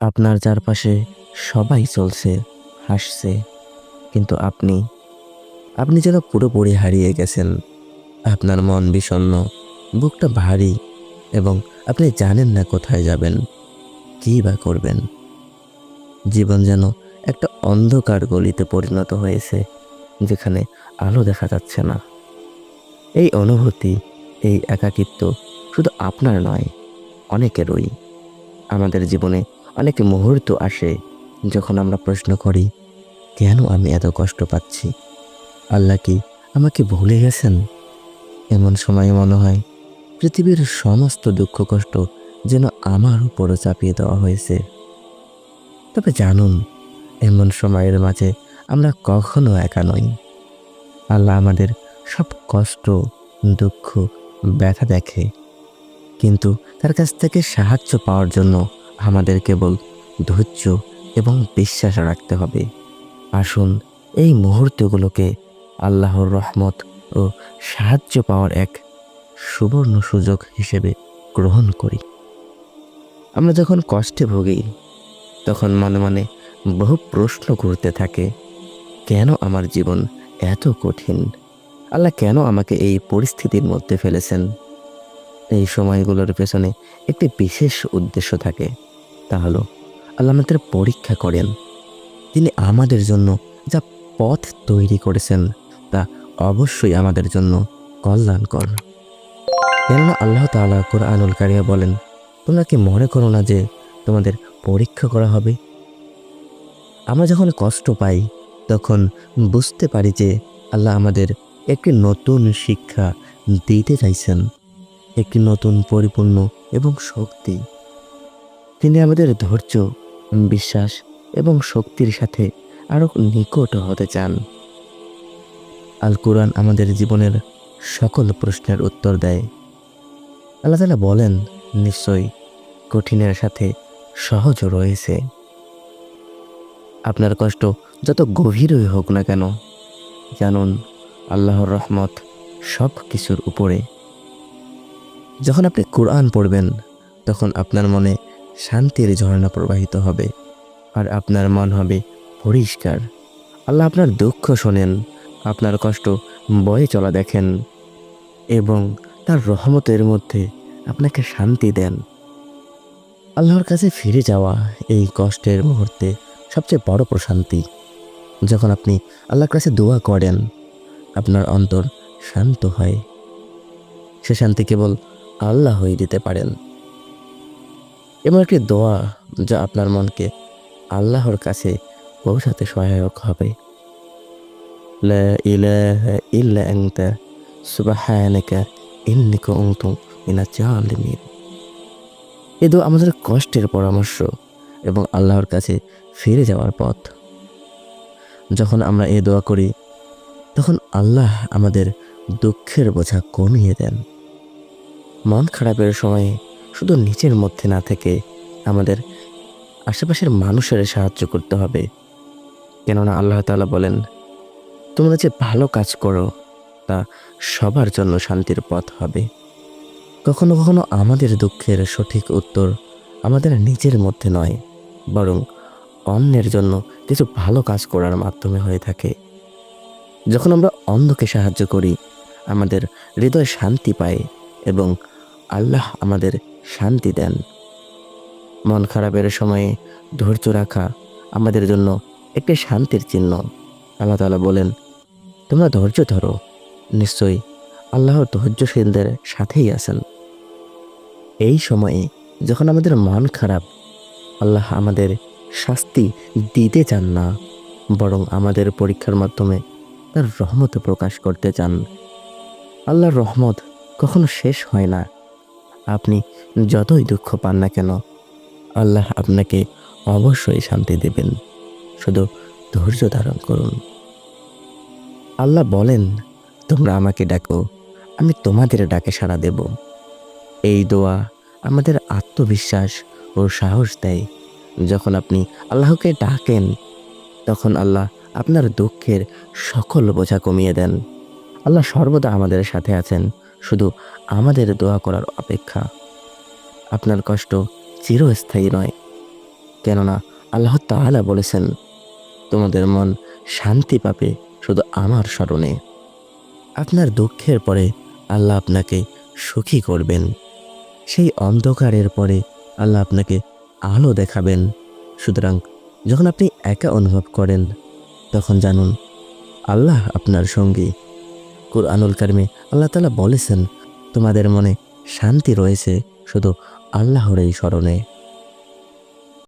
আপনার চারপাশে সবাই চলছে, হাসছে। কিন্তু আপনি আপনি যেন পুরোপুরি হারিয়ে গেছেন। আপনার মন বিষণ্ণ বুকটা ভারী, এবং আপনি জানেন না কোথায় যাবেন, কী বা করবেন। জীবন যেন একটা অন্ধকার গলিতে পরিণত হয়েছে, যেখানে আলো দেখা যাচ্ছে না। এই অনুভূতি, এই একাকিত্ব শুধু আপনার নয়, অনেকেরই। আমাদের জীবনে অনেক মুহূর্ত আসে যখন আমরা প্রশ্ন করি, কেন আমি এত কষ্ট পাচ্ছি? আল্লাহ কি আমাকে ভুলে গেছেন? এমন সময় মনে হয়, পৃথিবীর সমস্ত দুঃখ কষ্ট যেন আমার উপরও চাপিয়ে দেওয়া হয়েছে। তবে জানুন, এমন সময়ের মাঝে আমরা কখনো একা নই। আল্লাহ আমাদের সব কষ্ট, দুঃখ, ব্যথা দেখে, কিন্তু তার কাছ থেকে সাহায্য পাওয়ার জন্য আমাদের কেবল ধৈর্য এবং বিশ্বাস রাখতে হবে। আসুন, এই মুহূর্তগুলোকে আল্লাহর রহমত ও সাহায্য পাওয়ার এক সুবর্ণ সুযোগ হিসেবে গ্রহণ করি। আমরা যখন কষ্টে ভুগি, তখন মনে মনে বহু প্রশ্ন ঘুরতে থাকে, কেন আমার জীবন এত কঠিন? আল্লাহ কেন আমাকে এই পরিস্থিতির মধ্যে ফেলেছেন? এই সময়গুলোর পেছনে একটি বিশেষ উদ্দেশ্য থাকে। তা হলো আল্লাহ আমাদের পরীক্ষা করেন। তিনি আমাদের জন্য যা পথ তৈরি করেছেন, তা অবশ্যই আমাদের জন্য কল্যাণকর। কেননা আল্লাহ তাআলা কোরআনুল কারিয়া বলেন, তোমরা কি মনে করো না যে তোমাদের পরীক্ষা করা হবে? আমরা যখন কষ্ট পাই, তখন বুঝতে পারি যে আল্লাহ আমাদের একটি নতুন শিক্ষা দিতে চাইছেন, একটি নতুন পরিপূর্ণ এবং শক্তি। তিনি আমাদের ধৈর্য, বিশ্বাস এবং শক্তির সাথে আরও নিকট হতে চান। আল কোরআন আমাদের জীবনের সকল প্রশ্নের উত্তর দেয়। আল্লাহ তালা বলেন, নিশ্চয়ই কঠিনের সাথে সহজ রয়েছে। আপনার কষ্ট যত গভীরই হোক না কেন, জানুন আল্লাহর রহমত সব কিছুর উপরে। যখন আপনি কোরআন পড়বেন, তখন আপনার মনে শান্তির ঝর্ণা প্রবাহিত হবে আর আপনার মন হবে পরিষ্কার। আল্লাহ আপনার দুঃখ শোনেন, আপনার কষ্ট বয়ে চলা দেখেন এবং তার রহমতের মধ্যে আপনাকে শান্তি দেন। আল্লাহর কাছে ফিরে যাওয়া এই কষ্টের মুহূর্তে সবচেয়ে বড় প্রশান্তি। যখন আপনি আল্লাহর কাছে দোয়া করেন, আপনার অন্তর শান্ত হয়। সে শান্তি কেবল আল্লাহই দিতে পারেন। এমন একটি দোয়া যা আপনার মনকে আল্লাহর কাছে পৌঁছাতে সহায়ক হবে। এ দোয়া আমাদের কষ্টের পরামর্শ এবং আল্লাহর কাছে ফিরে যাওয়ার পথ। যখন আমরা এ দোয়া করি, তখন আল্লাহ আমাদের দুঃখের বোঝা কমিয়ে দেন। মন খারাপের সময়ে শুধু নিজের মধ্যে না থেকে আমাদের আশেপাশের মানুষের সাহায্য করতে হবে। কেননা আল্লাহ তাআলা বলেন, তোমরা যে ভালো কাজ করো, তা সবার জন্য শান্তির পথ হবে। কখনো কখনো আমাদের দুঃখের সঠিক উত্তর আমাদের নিজের মধ্যে নয়, বরং অন্যের জন্য কিছু ভালো কাজ করার মাধ্যমে হয়ে থাকে। যখন আমরা অন্ধকে সাহায্য করি, আমাদের হৃদয় শান্তি পায় এবং আল্লাহ আমাদের শান্তি দেন। মন খারাপের সময়ে ধৈর্য রাখা আমাদের জন্য একটি শান্তির চিহ্ন। আল্লাহ তালা বলেন, তোমরা ধৈর্য ধরো। নিশ্চয়ই আল্লাহ ধৈর্যশীলদের সাথেই আছেন। এই সময়ে যখন আমাদের মন খারাপ, আল্লাহ আমাদের শাস্তি দিতে চান না, বরং আমাদের পরীক্ষার মাধ্যমে তার রহমত প্রকাশ করতে চান। আল্লাহর রহমত কখনো শেষ হয় না। আপনি যতই দুঃখ পান না কেন, আল্লাহ আপনাকে অবশ্যই শান্তি দেবেন। শুধু ধৈর্য ধারণ করুন। আল্লাহ বলেন, তোমরা আমাকে ডাকো, আমি তোমাদের ডাকে সাড়া দেব। এই দোয়া আমাদের আত্মবিশ্বাস ও সাহস দেয়। যখন আপনি আল্লাহকে ডাকেন, তখন আল্লাহ আপনার দুঃখের সকল বোঝা কমিয়ে দেন। আল্লাহ সর্বদা আমাদের সাথে আছেন। শুধু আমাদের দোয়া করার অপেক্ষা। আপনার কষ্ট চিরস্থায়ী নয়। কেননা আল্লাহ তাআলা বলেছেন, তোমাদের মন শান্তি পাবে শুধু আমার স্মরণে। আপনার দুঃখের পরে আল্লাহ আপনাকে সুখী করবেন। সেই অন্ধকারের পরে আল্লাহ আপনাকে আলো দেখাবেন। সুতরাং যখন আপনি একা অনুভব করেন, তখন জানুন, আল্লাহ আপনার সঙ্গী কুরআনুল কারিমে আল্লাহ তালা বলেছেন তোমাদের মনে শান্তি রয়েছে শুধু আল্লাহর এই স্মরণে।